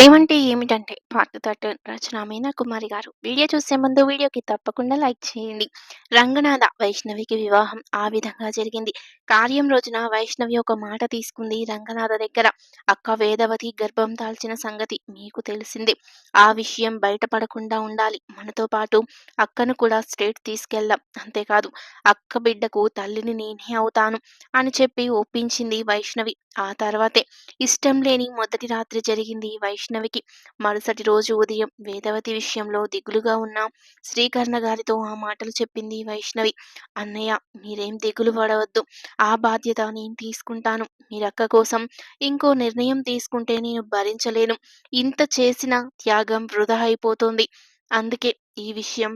ప్రేమంటే ఏమిటంటే part thirteen Rachana Meena Kumari garu. Video చూసే ముందు వీడియోకి తప్పకుండా లైక్ చేయండి. రంగనాథ వైష్ణవికి వివాహం ఆ విధంగా జరిగింది. కార్యం రోజున వైష్ణవి ఒక మాట తీసుకుంది రంగనాథ దగ్గర. అక్క వేదవతి గర్భం దాల్చిన సంగతి మీకు తెలిసింది. ఆ విషయం బయటపడకుండా ఉండాలి. మనతో పాటు అక్కను కూడా స్టేట్ తీసుకెళ్దాం. అంతేకాదు అక్క బిడ్డకు తల్లిని నేనే అవుతాను అని చెప్పి ఒప్పించింది వైష్ణవి. ఆ తర్వాతే ఇష్టం లేని మొదటి రాత్రి జరిగింది వైష్ణవికి. మరుసటి రోజు ఉదయం వేదవతి విషయంలో దిగులుగా ఉన్న శ్రీకర్ణ గారితో ఆ మాటలు చెప్పింది వైష్ణవి. అన్నయ్య మీరేం దిగులు పడవద్దు. ఆ బాధ్యత నేను తీసుకుంటాను. మీరక్క కోసం ఇంకో నిర్ణయం తీసుకుంటే నేను భరించలేను. ఇంత చేసిన త్యాగం వృధా అయిపోతుంది. అందుకే ఈ విషయం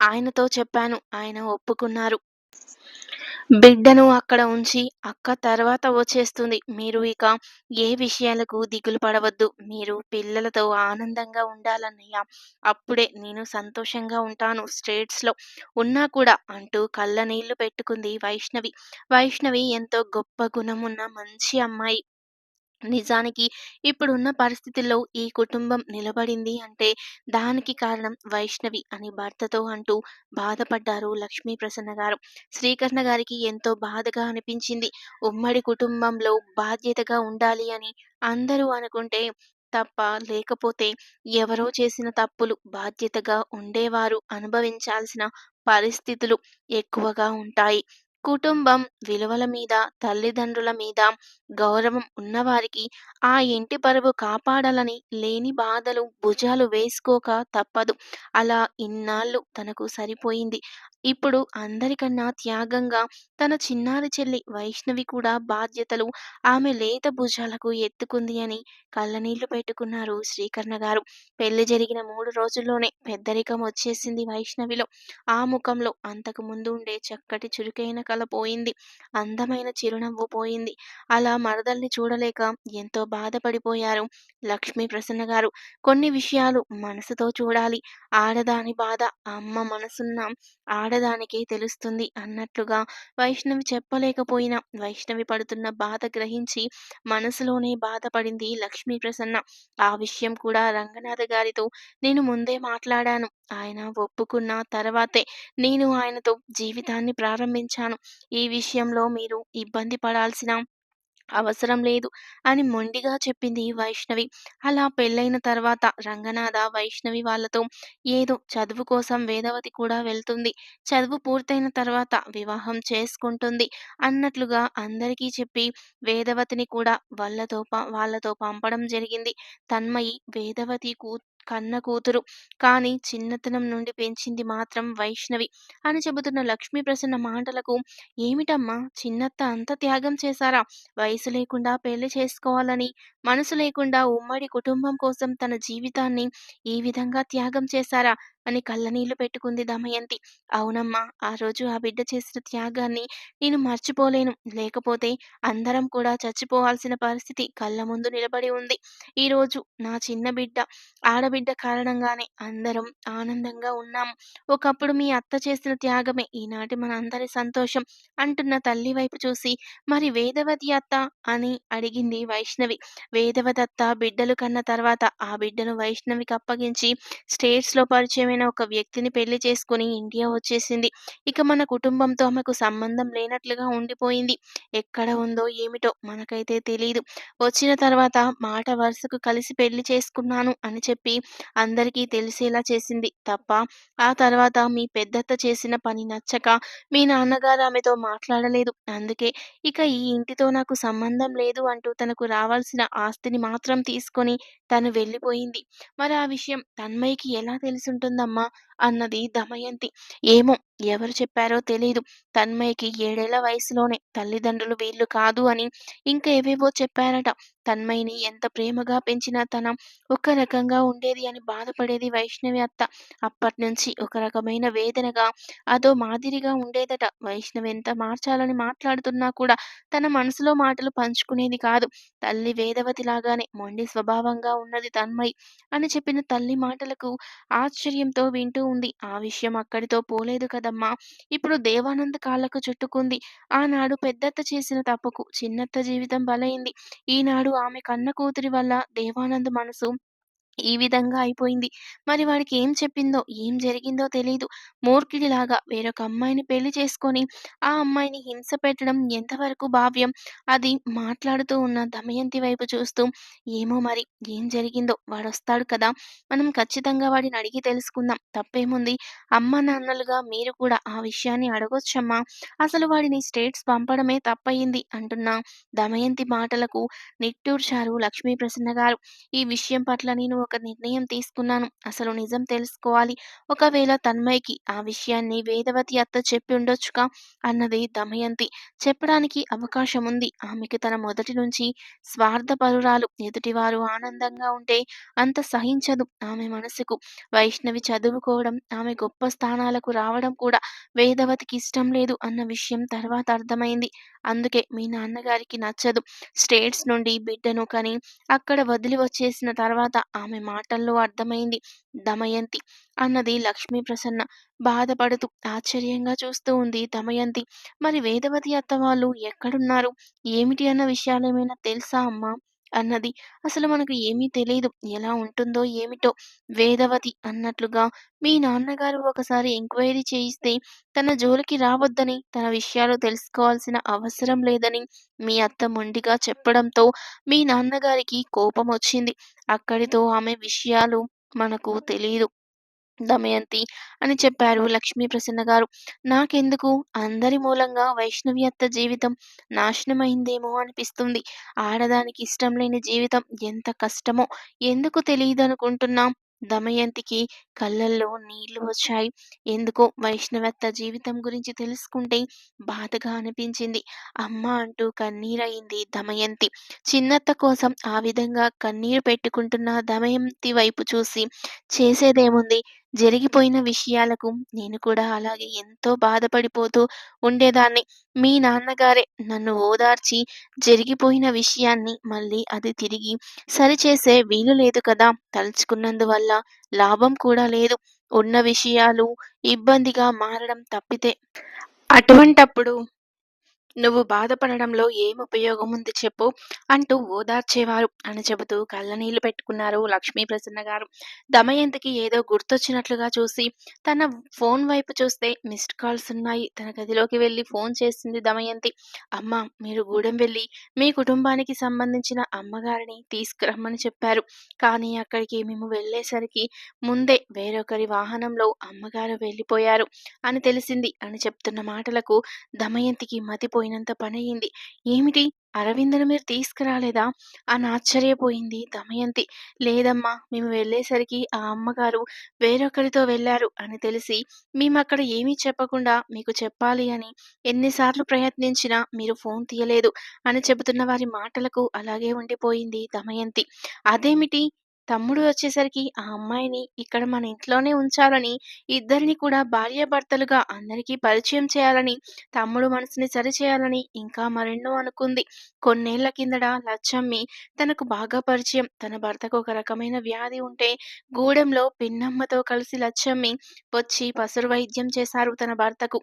ఆయనతో చెప్పాను. ఆయన ఒప్పుకున్నారు. బిడ్డను అక్కడ ఉంచి అక్క తర్వాత వచ్చేస్తుంది. మీరు ఇక ఏ విషయాలకు దిగులు పడవద్దు. మీరు పిల్లలతో ఆనందంగా ఉండాలన్నయ్య. అప్పుడే నేను సంతోషంగా ఉంటాను. స్టేట్స్లో ఉన్నా కూడా అంటూ కళ్ళ నీళ్ళు పెట్టుకుంది వైష్ణవి. వైష్ణవి ఎంతో గొప్ప గుణమున్న మంచి అమ్మాయి. నిజానికి ఇప్పుడున్న పరిస్థితుల్లో ఈ కుటుంబం నిలబడింది అంటే దానికి కారణం వైష్ణవి అని భర్తతో అంటూ బాధపడ్డారు లక్ష్మీ ప్రసన్న గారు. శ్రీకర్ణ గారికి ఎంతో బాధగా అనిపించింది. ఉమ్మడి కుటుంబంలో బాధ్యతగా ఉండాలి అని అందరూ అనుకుంటే తప్ప లేకపోతే ఎవరో చేసిన తప్పులు బాధ్యతగా ఉండేవారు అనుభవించాల్సిన పరిస్థితులు ఎక్కువగా ఉంటాయి. కుటుంబం విలువల మీద తల్లిదండ్రుల మీద గౌరవం ఉన్నవారికి ఆ ఇంటి పరువు కాపాడాలని లేని బాధలు భుజాలు వేసుకోక తప్పదు. అలా ఇన్నాళ్ళు తనకు సరిపోయింది. ఇప్పుడు అందరికన్నా త్యాగంగా తన చిన్నారి చెల్లి వైష్ణవి కూడా బాధ్యతలు ఆమె లేత భుజాలకు ఎత్తుకుంది అని కళ్ళనీళ్ళు పెట్టుకున్నారు శ్రీకర్ణ గారు. పెళ్ళి జరిగిన మూడు రోజుల్లోనే పెద్దరికం వచ్చేసింది వైష్ణవిలో. ఆ ముఖంలో అంతకు ముందు ఉండే చక్కటి చురుకైన కళ పోయింది. అందమైన చిరునవ్వు పోయింది. అలా మరదల్ని చూడలేక ఎంతో బాధపడిపోయారు లక్ష్మీ ప్రసన్న గారు. కొన్ని విషయాలు మనసుతో చూడాలి. ఆడదాని బాధ అమ్మ మనసున్న ఆడ ఆడదానికే తెలుస్తుంది అన్నట్లుగా వైష్ణవి చెప్పలేకపోయినా. వైష్ణవి పడుతున్న బాధ గ్రహించి మనసులోనే బాధపడింది లక్ష్మీ ప్రసన్న. ఆ విషయం కూడా రంగనాథ గారితో నేను ముందే మాట్లాడాను. ఆయన ఒప్పుకున్న తర్వాతే నేను ఆయనతో జీవితాన్ని ప్రారంభించాను. ఈ విషయంలో మీరు ఇబ్బంది పడాల్సిన అవసరం లేదు అని మొండిగా చెప్పింది వైష్ణవి. అలా పెళ్ళైన తర్వాత రంగనాథ వైష్ణవి వాళ్ళతో ఏదో చదువు కోసం వేదవతి కూడా వెళ్తుంది. చదువు పూర్తయిన తర్వాత వివాహం చేసుకుంటుంది. అన్నట్లుగా అందరికీ చెప్పి వేదవతిని కూడా వాళ్ళతో వాళ్ళతో పంపడం జరిగింది. తన్మయి వేదవతి కూ కన్న కూతురు. కానీ చిన్నతనం నుండి పెంచింది మాత్రం వైష్ణవి. అని చెబుతున్న లక్ష్మీ ప్రసన్న మాటలకు ఏమిటమ్మా చిన్నత్త అంత త్యాగం చేశారా? వయసు లేకుండా పెళ్ళి చేసుకోవాలని మనసు లేకుండా ఉమ్మడి కుటుంబం కోసం తన జీవితాన్ని ఈ విధంగా త్యాగం చేశారా? అని కళ్ళనీళ్ళు పెట్టుకుంది దమయంతి. అవునమ్మా ఆ రోజు ఆ బిడ్డ చేసిన త్యాగాన్ని నేను మర్చిపోలేను. లేకపోతే అందరం కూడా చచ్చిపోవాల్సిన పరిస్థితి కళ్ళ ముందు నిలబడి ఉంది. ఈ రోజు నా చిన్న బిడ్డ ఆడబిడ్డ కారణంగానే అందరం ఆనందంగా ఉన్నాము ఒకప్పుడు మీ అత్త చేసిన త్యాగమే ఈనాటి మన అందరి సంతోషం అంటున్న తల్లి వైపు చూసి మరి వేదవతి అత్త? అని అడిగింది వైష్ణవి. వేదవదత్త బిడ్డలు కన్న తర్వాత ఆ బిడ్డను వైష్ణవికి అప్పగించి స్టేట్స్లో పరిచయమైన ఒక వ్యక్తిని పెళ్ళి చేసుకుని ఇండియా వచ్చేసింది. ఇక మన కుటుంబంతో ఆమెకు సంబంధం లేనట్లుగా ఉండిపోయింది. ఎక్కడ ఉందో ఏమిటో మనకైతే తెలియదు వచ్చిన తర్వాత మాట వరుసకు కలిసి పెళ్ళి చేసుకున్నాను అని చెప్పి అందరికీ తెలిసేలా చేసింది. తప్ప ఆ తర్వాత మీ పెద్దత్త చేసిన పని నచ్చక మీ నాన్నగారు ఆమెతో మాట్లాడలేదు. అందుకే ఇక ఈ ఇంటితో నాకు సంబంధం లేదు అంటూ తనకు రావాల్సిన ఆస్తిని మాత్రం తీసుకొని తను వెళ్ళిపోయింది. మరి ఆ విషయం తన్మయ్యకి ఎలా తెలుసుంటుందమ్మా అన్నది దమయంతి. ఏమో ఎవరు చెప్పారో తెలియదు తన్మయ్యకి ఏడేళ్ళ వయసులోనే తల్లిదండ్రులు వీళ్ళు కాదు అని ఇంకా ఏవేవో చెప్పారట. తన్మయ్యని ఎంత ప్రేమగా పెంచినా తన ఒక రకంగా ఉండేది అని బాధపడేది వైష్ణవి అత్త. అప్పటి నుంచి ఒక రకమైన వేదనగా అదో మాదిరిగా ఉండేదట. వైష్ణవి ఎంత మార్చాలని మాట్లాడుతున్నా కూడా తన మనసులో మాటలు పంచుకునేది కాదు. తల్లి వేదవతి లాగానే మొండి స్వభావంగా ఉన్నది తన్మయ్ అని చెప్పిన తల్లి మాటలకు ఆశ్చర్యంతో వింటూ ఉంది ఆ విషయం అక్కడితో పోలేదు కదమ్మా ఇప్పుడు దేవానంద్ కాళ్ళకు చుట్టుకుంది. ఆనాడు పెద్దత్త చేసిన తప్పుకు చిన్నత్త జీవితం బలైంది. ఈనాడు ఆమె కన్న కూతురి వల్ల దేవానంద్ మనసు ఈ విధంగా అయిపోయింది. మరి వాడికి ఏం చెప్పిందో, ఏం జరిగిందో తెలీదు. మూర్ఖుడిలాగా వేరొక అమ్మాయిని పెళ్ళి చేసుకొని, ఆ అమ్మాయిని హింస పెట్టడం ఎంతవరకు భావ్యం? అది మాట్లాడుతూ ఉన్న దమయంతి వైపు చూస్తూ, ఏమో మరి ఏం జరిగిందో వాడొస్తాడు కదా! మనం ఖచ్చితంగా వాడిని అడిగి తెలుసుకుందాం. తప్పేముంది? అమ్మానాన్నలుగా మీరు కూడా ఆ విషయాన్ని అడగొచ్చమ్మా. అసలు వాడిని స్టేట్స్ పంపడమే తప్పయింది అంటున్న దమయంతి మాటలకు నిట్టూర్చారు లక్ష్మీప్రసన్న గారు. ఈ విషయం పట్ల నేను ఒక నిర్ణయం తీసుకున్నాను. అసలు నిజం తెలుసుకోవాలి. ఒకవేళ తన్మయ్యకి ఆ విషయాన్ని వేదవతి అత్త చెప్పి ఉండొచ్చుగా అన్నది దమయంతి. చెప్పడానికి అవకాశం ఉంది ఆమెకి తన మొదటి నుంచి స్వార్థపరురాలు. ఎదుటివారు ఆనందంగా ఉంటే అంత సహించదు ఆమె మనసుకు. వైష్ణవి చదువుకోవడం, ఆమె గొప్ప స్థానాలకు రావడం కూడా వేదవతికి ఇష్టం లేదు అన్న విషయం తర్వాత అర్థమైంది. అందుకే మీ నాన్నగారికి నచ్చదు. స్టేట్స్ నుండి బిడ్డను కని అక్కడ వదిలి వచ్చేసిన తర్వాత ఆమె మాటల్లో అర్థమైంది దమయంతి అన్నది లక్ష్మీప్రసన్న. బాధపడుతూ, ఆశ్చర్యంగా చూస్తూ ఉంది దమయంతి. మరి వేదవతి అత్త వాళ్ళు ఎక్కడున్నారు? ఏమిటి అన్న విషయాలేమైనా తెలుసా అమ్మా? అన్నది. అసలు మనకు ఏమీ తెలియదు ఎలా ఉంటుందో ఏమిటో? వేదవతి అన్నట్లుగా మీ నాన్నగారు ఒకసారి ఎంక్వైరీ చేయిస్తే తన జోలికి రావద్దని, తన విషయాలు తెలుసుకోవాల్సిన అవసరం లేదని మీ అత్త మొండిగా చెప్పడంతో మీ నాన్నగారికి కోపమొచ్చింది. అక్కడితో ఆమె విషయాలు మనకు తెలియదు దమయంతి అని చెప్పారు లక్ష్మీ ప్రసన్న గారు. నాకెందుకు అందరి మూలంగా వైష్ణవి అత్త జీవితం నాశనమైందేమో అనిపిస్తుంది. ఆడదానికి ఇష్టం లేని జీవితం ఎంత కష్టమో ఎందుకు తెలియదనుకుంటున్నాం దమయంతికి కళ్ళల్లో నీళ్ళు వచ్చాయి. ఎందుకో వైష్ణవత్త జీవితం గురించి తెలుసుకుంటే బాధగా అనిపించింది. అమ్మ అంటూ కన్నీరయింది దమయంతి. చిన్నత్త కోసం ఆ విధంగా కన్నీరు పెట్టుకుంటున్న దమయంతి వైపు చూసి చేసేదేముంది? జరిగిపోయిన విషయాలకు నేను కూడా అలాగే ఎంతో బాధపడిపోతూ ఉండేదాన్ని. మీ నాన్నగారే నన్ను ఓదార్చి జరిగిపోయిన విషయాన్ని మళ్ళీ అది తిరిగి సరిచేసే వీలు లేదు కదా! తలుచుకున్నందువల్ల లాభం కూడా లేదు. ఉన్న విషయాలు ఇబ్బందిగా మారడం తప్పితే అటువంటప్పుడు నువ్వు బాధపడడంలో ఏం ఉపయోగం ఉంది చెప్పు అంటూ ఓదార్చేవారు అని చెబుతూ కళ్ళనీళ్ళు పెట్టుకున్నారు లక్ష్మీప్రసన్న గారు. దమయంతికి ఏదో గుర్తొచ్చినట్లుగా చూసి తన ఫోన్ వైపు చూస్తే మిస్డ్ కాల్స్ ఉన్నాయి. తన గదిలోకి వెళ్ళి ఫోన్ చేసింది దమయంతి. అమ్మ మీరు గూడెం వెళ్ళి మీ కుటుంబానికి సంబంధించిన అమ్మగారిని తీసుకురమ్మని చెప్పారు. కానీ అక్కడికి మేము వెళ్ళేసరికి ముందే వేరొకరి వాహనంలో అమ్మగారు వెళ్ళిపోయారు అని తెలిసింది అని చెప్తున్న మాటలకు దమయంతికి పోయినంత పనయింది. ఏమిటి? అరవిందను మీరు తీసుకురాలేదా? అని ఆశ్చర్యపోయింది దమయంతి. లేదమ్మా మేము వెళ్ళేసరికి ఆ అమ్మగారు వేరొకరితో వెళ్ళారు అని తెలిసి మేమక్కడ ఏమీ చెప్పకుండా మీకు చెప్పాలి అని ఎన్నిసార్లు ప్రయత్నించినా మీరు ఫోన్ తీయలేదు అని చెబుతున్న వారి మాటలకు అలాగే ఉండిపోయింది దమయంతి. అదేమిటి? తమ్ముడు వచ్చేసరికి ఆ అమ్మాయిని ఇక్కడ మన ఇంట్లోనే ఉంచాలని, ఇద్దరిని కూడా భార్యాభర్తలుగా అందరికీ పరిచయం చేయాలని, తమ్ముడు మనసుని సరిచేయాలని ఇంకా మరెన్నో అనుకుంది. కొన్నేళ్ళ కిందట లచ్చమ్మి తనకు బాగా పరిచయం. తన భర్తకు ఒక రకమైన వ్యాధి ఉంటే గూడెంలో పిన్నమ్మతో కలిసి లచ్చమ్మి వచ్చి పసరు వైద్యం చేశారు తన భర్తకు.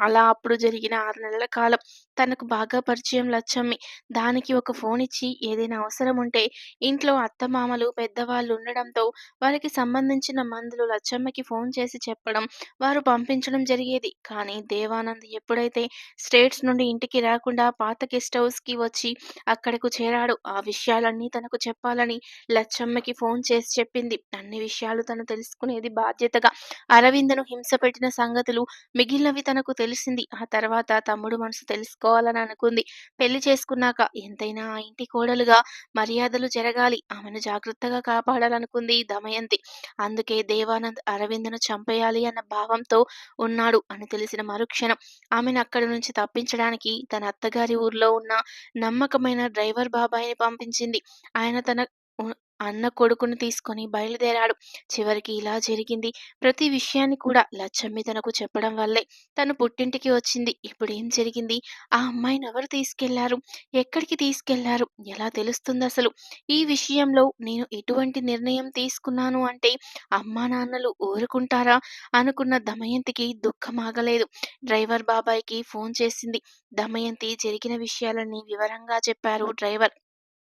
అలా అప్పుడు జరిగిన ఆరు నెలల కాలం తనకు బాగా పరిచయం లచ్చమ్మి. దానికి ఒక ఫోన్ ఇచ్చి ఏదైనా అవసరం ఉంటే ఇంట్లో అత్తమామలు, పెద్దవాళ్ళు ఉండడంతో వారికి సంబంధించిన మందులు లచ్చమ్మకి ఫోన్ చేసి చెప్పడం, వారు పంపించడం జరిగేది. కానీ దేవానంద్ ఎప్పుడైతే స్టేట్స్ నుండి ఇంటికి రాకుండా పాత గెస్ట్ హౌస్‌కి వచ్చి అక్కడకు చేరాడు ఆ విషయాలన్నీ తనకు చెప్పాలని లచ్చమ్మకి ఫోన్ చేసి చెప్పింది. అన్ని విషయాలు తను తెలుసుకునేది బాధ్యతగా. అరవిందను హింస పెట్టిన సంగతులు మిగిలినవి తనకు తెలిసింది. ఆ తర్వాత తమ్ముడు మనసు తెలుసుకోవాలని అనుకుంది. పెళ్ళి చేసుకున్నాక ఎంతైనా ఆ ఇంటి కోడలుగా మర్యాదలు జరగాలి. ఆమెను జాగ్రత్తగా కాపాడాలనుకుంది దమయంతి. అందుకే దేవానంద్ అరవింద్ను చంపేయాలి అన్న భావంతో ఉన్నాడు అని తెలిసిన మరుక్షణం ఆమెను అక్కడి నుంచి తప్పించడానికి తన అత్తగారి ఊర్లో ఉన్న నమ్మకమైన డ్రైవర్ బాబాయిని పంపించింది. ఆయన తన అన్న కొడుకుని తీసుకొని బయలుదేరాడు. చివరికి ఇలా జరిగింది. ప్రతి విషయాన్ని కూడా లచ్చమ్మి తనకు చెప్పడం వల్లే తను పుట్టింటికి వచ్చింది. ఇప్పుడేం జరిగింది? ఆ అమ్మాయిని ఎవరు తీసుకెళ్ళారు? ఎక్కడికి తీసుకెళ్ళారు? ఎలా తెలుస్తుంది అసలు ఈ విషయంలో నేను ఎటువంటి నిర్ణయం తీసుకున్నాను అంటే అమ్మానాన్నలు ఊరుకుంటారా? అనుకున్న దమయంతికి దుఃఖమాగలేదు. డ్రైవర్ బాబాయ్కి ఫోన్ చేసింది. దమయంతి జరిగిన విషయాలన్నీ వివరంగా చెప్పారు డ్రైవర్.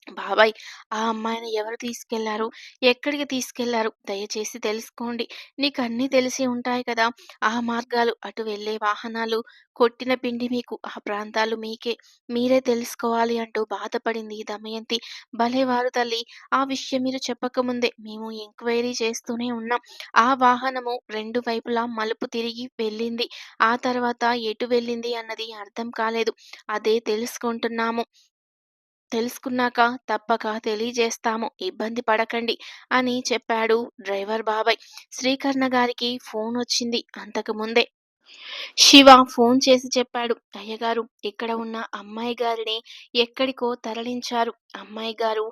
బాబాయ్ ఆ అమ్మాయిని ఎవరు తీసుకెళ్ళారు? ఎక్కడికి తీసుకెళ్ళారు? దయచేసి తెలుసుకోండి. నీకు అన్ని తెలిసి ఉంటాయి కదా! ఆ మార్గాలు, అటు వెళ్ళే వాహనాలు, కొట్టిన పిండి మీకు, ఆ ప్రాంతాలు మీకే. మీరే తెలుసుకోవాలి అంటూ బాధపడింది దమయంతి. భలేవారు తల్లి ఆ విషయం మీరు చెప్పకముందే మేము ఎంక్వైరీ చేస్తూనే ఉన్నాం. ఆ వాహనము రెండు వైపులా మలుపు తిరిగి వెళ్ళింది. ఆ తర్వాత ఎటు వెళ్ళింది అన్నది అర్థం కాలేదు. అదే తెలుసుకుంటున్నాము. తెలుసుకున్నాక తప్పక తెలియజేస్తాము. ఇబ్బంది పడకండి అని చెప్పాడు డ్రైవర్ బాబాయ్. శ్రీకర్ణ గారికి ఫోనొచ్చింది అంతకు ముందే. శివ ఫోన్ చేసి చెప్పాడు. అయ్యగారు ఇక్కడ ఉన్న అమ్మాయి గారిని ఎక్కడికో తరలించారు. అమ్మాయి గారు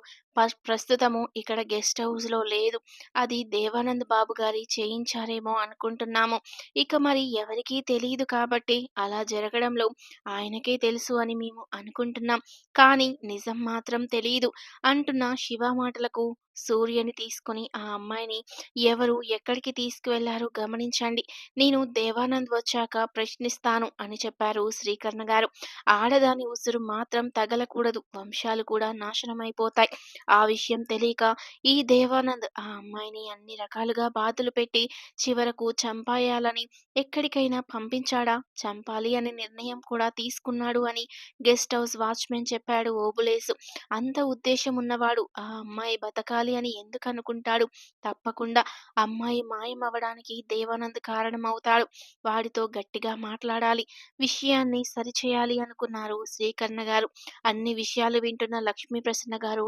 ప్రస్తుతము ఇక్కడ గెస్ట్ హౌస్‌లో లేదు. అది దేవానంద్ బాబు గారి చేయించారేమో అనుకుంటున్నాము. ఇక మరి ఎవరికీ తెలియదు కాబట్టి అలా జరగడంలో ఆయనకే తెలుసు అని మేము అనుకుంటున్నాం. కానీ నిజం మాత్రం తెలియదు అంటున్న శివ మాటలకు సూర్యని తీసుకొని ఆ అమ్మాయిని ఎవరు ఎక్కడికి తీసుకువెళ్ళారో గమనించండి. నేను దేవానంద్ వచ్చాక ప్రశ్నిస్తాను అని చెప్పారు శ్రీకర్ణ గారు. ఆడదాని ఉసురు మాత్రం తగలకూడదు. వంశాలు కూడా నాశనమైపోతాయి. ఆ విషయం తెలియక ఈ దేవానంద్ ఆ అమ్మాయిని అన్ని రకాలుగా బాధలు పెట్టి చివరకు చంపాయాలని ఎక్కడికైనా పంపించాడా? చంపాలి అనే నిర్ణయం కూడా తీసుకున్నాడు అని గెస్ట్ హౌస్ వాచ్‌మెన్ చెప్పాడు ఓబులేసు. అంత ఉద్దేశం ఉన్నవాడు ఆ అమ్మాయి బతకాలి అని ఎందుకు అనుకుంటాడు? తప్పకుండా అమ్మాయి మాయమవ్వడానికి దేవానంద్ కారణమవుతాడు. వాడితో గట్టిగా మాట్లాడాలి. విషయాన్ని సరిచేయాలి అనుకున్నారు శ్రీకర్ణ గారు. అన్ని విషయాలు వింటున్న లక్ష్మీప్రసన్న గారు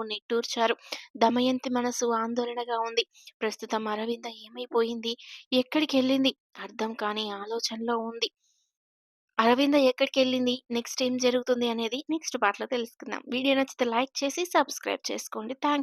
నిట్టూర్చారు. దమయంతి మనసు ఆందోళనగా ఉంది. ప్రస్తుతం అరవింద ఏమైపోయింది? ఎక్కడికి వెళ్ళింది అర్థం కాని ఆలోచనలో ఉంది. అరవింద ఎక్కడికి వెళ్ళింది నెక్స్ట్ ఏం జరుగుతుంది అనేది నెక్స్ట్ పార్ట్‌లో తెలుసుకుందాం. వీడియో నచ్చితే లైక్ చేసి సబ్స్క్రైబ్ చేసుకోండి. థ్యాంక్